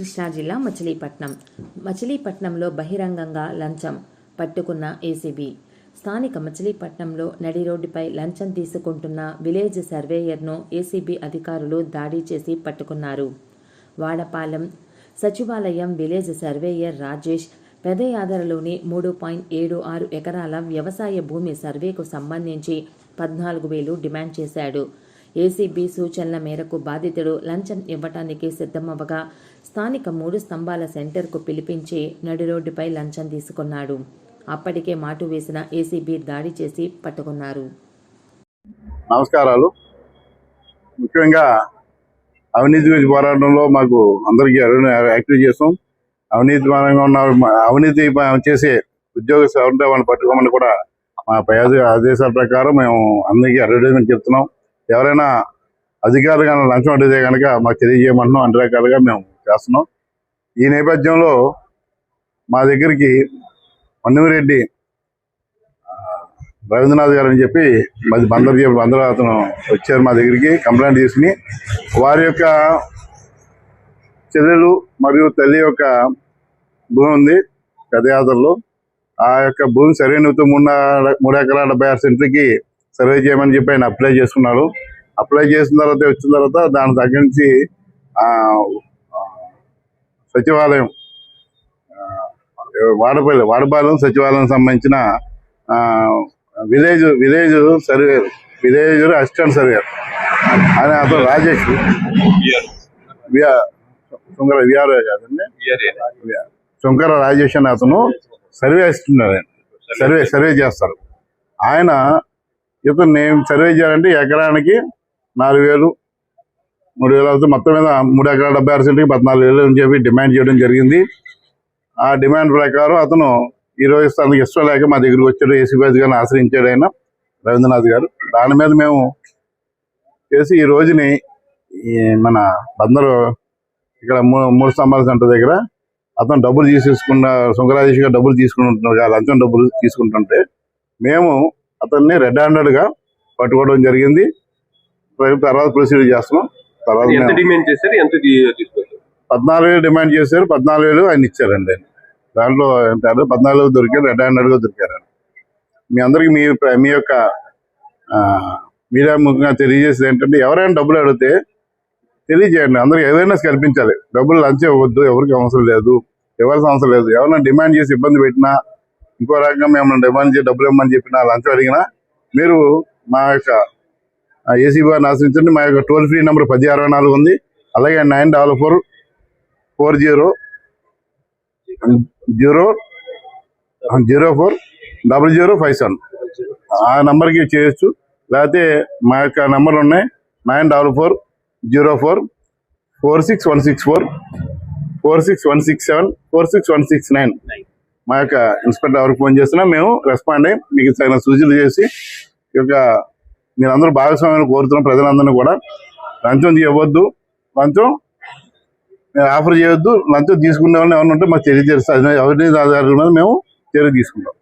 కృష్ణా జిల్లా మచిలీపట్నం. మచిలీపట్నంలో బహిరంగంగా లంచం పట్టుకున్న ఏసీబీ. స్థానిక మచిలీపట్నంలో నడి రోడ్డుపై లంచం తీసుకుంటున్న విలేజ్ సర్వేయర్ను ఏసీబీ అధికారులు దాడి చేసి పట్టుకున్నారు. వాడపాలెం సచివాలయం విలేజ్ సర్వేయర్ రాజేష్ పెదయాదరలోని మూడు పాయింట్ ఏడు ఆరు ఎకరాల వ్యవసాయ భూమి సర్వేకు సంబంధించి పద్నాలుగు వేలు డిమాండ్ చేశాడు. ఏసీబీ సూచనల మేరకు బాధితుడు లంచం ఇవ్వటానికి సిద్ధమవ్వగా స్థానిక మూడు స్తంభాల సెంటర్కు పిలిపించి నడి రోడ్డుపై లంచం తీసుకున్నాడు. అప్పటికే మాటు వేసిన ఏసీబీ దాడి చేసి పట్టుకున్నారు. నమస్కారాలు. ముఖ్యంగా అవినీతి గురించి పోరాటంలో మాకు అందరికీ యాక్టివ్ చేస్తాం అవినీతి పరంగా ఉన్న అవినీతి చేసే ఉద్యోగస్తులు ఉంటే వాళ్ళని పట్టుకోమని కూడా మా పై ఆదేశాల ప్రకారం మేము అందరికీ అడ్వర్టైజ్మెంట్ చెప్తున్నాం. ఎవరైనా అధికారులు కానీ లంచం అడిగితే కనుక మాకు తెలియజేయమంటున్నాం. అన్ని రకాలుగా మేము చేస్తున్నాం. ఈ నేపథ్యంలో మా దగ్గరికి మన్నురెడ్డి రవీంద్రనాథ్ గారు అని చెప్పి మాది బందరు చెప్పి బందరు అతను వచ్చారు మా దగ్గరికి కంప్లైంట్ తీసుకుని వారి యొక్క చెల్లెలు మరియు తల్లి యొక్క భూమి ఉంది పెదయాత్రలో. ఆ యొక్క భూమి సరైనతో మూడు మూడు ఎకరాల డెబ్బై ఆరు సెంట్లకి సర్వే చేయమని చెప్పి ఆయన అప్లై చేసుకున్నాడు అప్లై చేసిన తర్వాత వచ్చిన తర్వాత దాని దగ్గర నుంచి ఆ, ఆ, సచివాలయం వాడపల్లి వాడపాలెం సచివాలయం సంబంధించిన ఆ, village village survey village assistant surveyor ఆయన అతను రాజేష్. శంకర విఆర్ కాదండి. శంకర రాజేష్ అని అతను సర్వే అసిస్టెంట్ ఆయన సర్వే సర్వే చేస్తారు ఆయన ఇతను నేను సర్వే చేయాలంటే ఎకరానికి నాలుగు వేలు మూడు వేలు అవుతుంది. మొత్తం మీద మూడు ఎకరాల డెబ్బై ఆరు సెంట్కి పద్నాలుగు వేలు అని చెప్పి డిమాండ్ చేయడం జరిగింది. ఆ డిమాండ్ ప్రకారం అతను ఈ రోజు తనకి ఇష్టం లేక మా దగ్గరికి వచ్చాడు ఏసీబీ గారిని ఆశ్రయించాడు ఆయన రవీంద్రనాథ్ గారు. దాని మీద మేము చేసి ఈ రోజుని ఈ మన బందరు ఇక్కడ మూ- మూడు స్తంభాల సెంటర్ దగ్గర అతను డబ్బులు తీసేసుకున్న శంకరాజేష్ గారు డబ్బులు తీసుకుంటున్నారు లంచం డబ్బులు తీసుకుంటుంటే మేము అతన్ని రెడ్ హ్యాండెడ్గా పట్టుకోవడం జరిగింది. తర్వాత ప్రొసీడ్ చేస్తున్నాం. తర్వాత ఎంత మేము- డిమాండ్ చేశారు? ఎంత తీ- తీసుకొచ్చారు? పద్నాలుగు వేలు డిమాండ్ చేశారు. పద్నాలుగు వేలు ఆయన ఇచ్చారండి దాంట్లో అంటే పద్నాలుగు దొరికారు రెడ్ హ్యాండెడ్గా దొరికారు మీ అందరికి మీ మీ యొక్క మీడియా ముఖ్యంగా తెలియజేసేది ఏంటంటే ఎవరైనా డబ్బులు అడిగితే తెలియజేయండి. అందరికి అవేర్నెస్ కల్పించాలి. డబ్బులు లంచ్ ఇవ్వద్దు ఎవరికి అవసరం లేదు ఇవ్వాల్సిన అవసరం లేదు. ఎవరైనా డిమాండ్ చేసి ఇబ్బంది పెట్టినా ఇంకో రకంగా మేము డిమాండ్ చేసి డబ్బులు ఇవ్వమని చెప్పినా లంచం అడిగినా మీరు మా యొక్క ఏసీ బార్ని ఆశ్రయించండి. మా యొక్క టోల్ ఫ్రీ నెంబర్ పది అరవై నాలుగు ఉంది. అలాగే nine double four four zero zero zero four double zero five seven. ఆ నెంబర్కి చేయొచ్చు. లేకపోతే మా యొక్క నెంబర్ ఉన్నాయి. Nine double four zero four four six one six four four six one six seven four six one six nine. మా యొక్క inspector ఎవరికి ఫోన్ చేస్తున్నా మేము రెస్పాండ్ అయ్యి మీకు తగిన సూచనలు చేసి ఈ యొక్క మీరందరూ భాగస్వామ్యం కోరుతున్న ప్రజలందరినీ కూడా లంచం ఇవ్వద్దు లంచం ఆఫర్ చేయొద్దు లంచం తీసుకునే వాళ్ళని ఎవరైనా ఉంటే మాకు తెలియజేస్తారు. అవినీతి ఆధారాల మీద మేము చర్య తీసుకుంటాం.